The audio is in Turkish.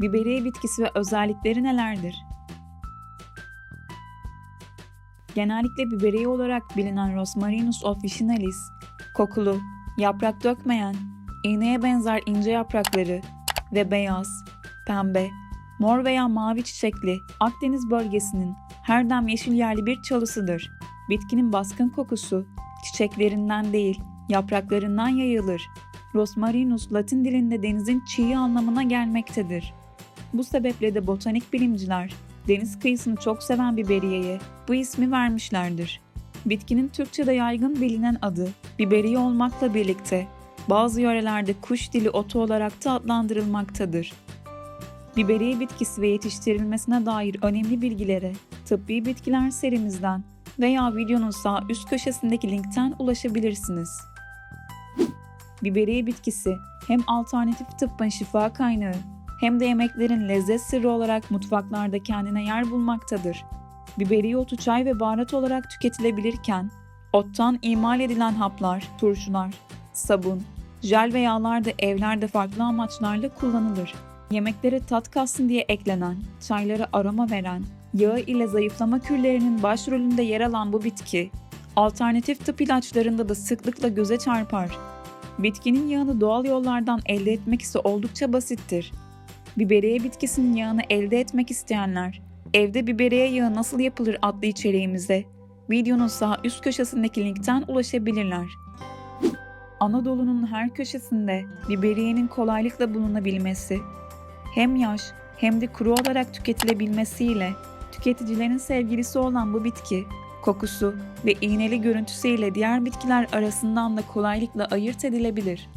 Biberiye bitkisi ve özellikleri nelerdir? Genellikle biberiye olarak bilinen Rosmarinus officinalis, kokulu, yaprak dökmeyen, iğneye benzer ince yaprakları ve beyaz, pembe, mor veya mavi çiçekli Akdeniz bölgesinin her dem yeşil yerli bir çalısıdır. Bitkinin baskın kokusu çiçeklerinden değil, yapraklarından yayılır. Rosmarinus Latin dilinde denizin çiği anlamına gelmektedir. Bu sebeple de botanik bilimciler deniz kıyısını çok seven biberiyeye bu ismi vermişlerdir. Bitkinin Türkçe'de yaygın bilinen adı biberiye olmakla birlikte bazı yörelerde kuş dili otu olarak da adlandırılmaktadır. Biberiye bitkisi ve yetiştirilmesine dair önemli bilgilere Tıbbi Bitkiler serimizden veya videonun sağ üst köşesindeki linkten ulaşabilirsiniz. Biberiye bitkisi hem alternatif tıbbın şifa kaynağı hem de yemeklerin lezzet sırrı olarak mutfaklarda kendine yer bulmaktadır. Biberiye otu çay ve baharat olarak tüketilebilirken, ottan imal edilen haplar, turşular, sabun, jel ve yağlar da evlerde farklı amaçlarla kullanılır. Yemeklere tat katsın diye eklenen, çaylara aroma veren, yağı ile zayıflama kürlerinin başrolünde yer alan bu bitki, alternatif tıp ilaçlarında da sıklıkla göze çarpar. Bitkinin yağını doğal yollardan elde etmek ise oldukça basittir. Biberiye bitkisinin yağını elde etmek isteyenler, evde biberiye yağı nasıl yapılır adlı içeriğimize videonun sağ üst köşesindeki linkten ulaşabilirler. Anadolu'nun her köşesinde biberiyenin kolaylıkla bulunabilmesi, hem yaş hem de kuru olarak tüketilebilmesiyle tüketicilerin sevgilisi olan bu bitki, kokusu ve iğneli görüntüsüyle diğer bitkiler arasından da kolaylıkla ayırt edilebilir.